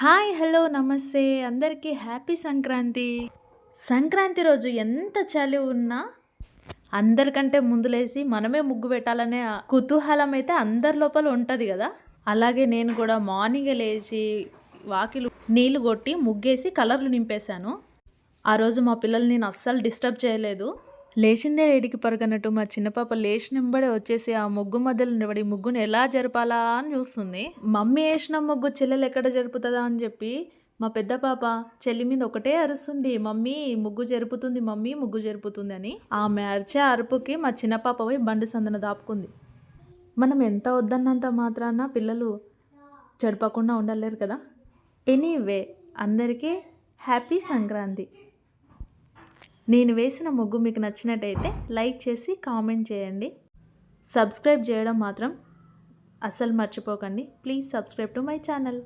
Hi hello నమస్తే. అందరికీ happy Sankranti. Sankranti రోజు ఎంత చలి ఉన్నా అందరికంటే ముందులేసి మనమే ముగ్గు పెట్టాలనే కుతూహలం అయితే అందరి లోపల ఉంటుంది కదా. అలాగే నేను కూడా మార్నింగే లేచి వాకిలు నీళ్ళు కొట్టి ముగ్గేసి కలర్లు నింపేశాను. ఆ రోజు మా పిల్లల్ని నేను అస్సలు డిస్టర్బ్ చేయలేదు. లేచిందే రేడికి పరగనట్టు మా చిన్న పాప లేచినంబడే వచ్చేసి ఆ ముగ్గు మధ్యలో నిలబడి ముగ్గుని ఎలా జరపాలా? అని చూస్తుంది. మమ్మీ వేసిన ముగ్గు చెల్లెలు ఎక్కడ జరుపుతుందా? అని చెప్పి మా పెద్ద పాప చెల్లి మీద ఒకటే అరుస్తుంది మమ్మీ ముగ్గు జరుపుతుంది మమ్మీ ముగ్గు జరుపుతుంది అని ఆమె అరిచే అరుపుకి మా చిన్న పాప పోయి బండి సందన దాపుకుంది. మనం ఎంత వద్దన్నంత మాత్రాన పిల్లలు జరపకుండా ఉండలేరు కదా? ఎనీవే అందరికీ హ్యాపీ సంక్రాంతి. నేను వేసిన ముగ్గు మీకు నచ్చినట్టయితే లైక్ చేసి కామెంట్ చేయండి. సబ్స్క్రైబ్ చేయడం మాత్రం అస్సలు మర్చిపోకండి. Please subscribe to my channel.